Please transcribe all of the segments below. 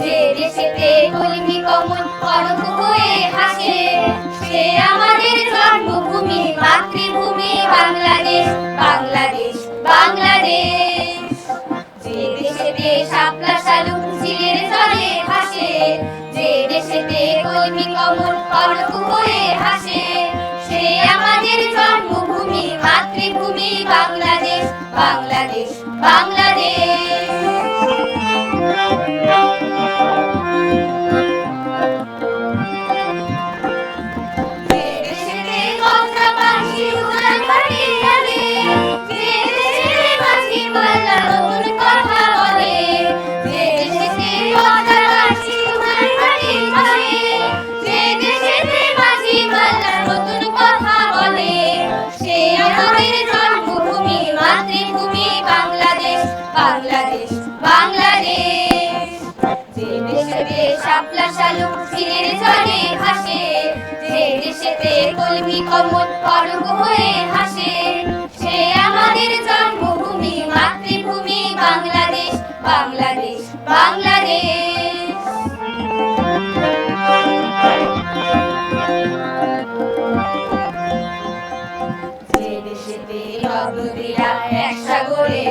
যে দেশেতে কলমি হয়ে হাসে। সে আমাদের জন্মভূমি, মাতৃভূমি বাংলাদেশ বাংলাদেশ বাংলাদেশ। যে দেশেতে শাপলা যে দেশেতে হয়ে হাসে। সে আমাদের জন্মভূমি, মাতৃভূমি বাংলাদেশ বাংলাদেশ বাংলাদেশ। দেশেতে কলমি কমল করগ হয়ে হাসে সে আমাদের জন্মভূমি, মাতৃভূমি, বাংলাদেশ বাংলাদেশ বাংলাদেশ। এক সাগরে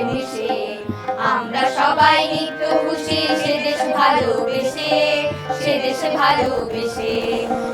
আমরা সবাই নিত্য খুশি, সে দেশ ভালোবেসে, সে দেশে ভালোবেসে।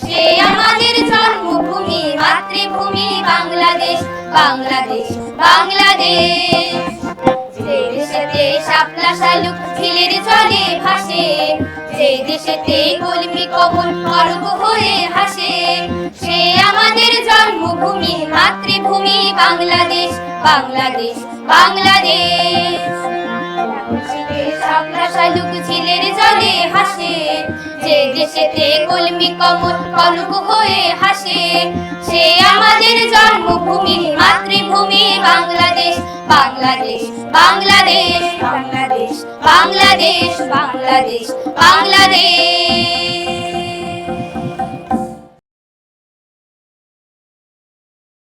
সে আমাদের জন্মভূমি, মাতৃভূমি বাংলাদেশ বাংলাদেশ বাংলাদেশ। শাপলা শালুক ঝিলের জলে ভাসে, যে দেশেতে কলমি কমল করগ হয়ে হাসে সে আমাদের জন্মভূমি, মাতৃভূমি বাংলাদেশ বাংলাদেশ বাংলাদেশ। শাপলা শালুক ঝিলের দেশেতে কলমি কমল কনক হয়ে হাসে। সে আমাদের জন্মভূমি, মাতৃভূমি বাংলাদেশ বাংলাদেশ বাংলাদেশ বাংলাদেশ বাংলাদেশ বাংলাদেশ বাংলাদেশ।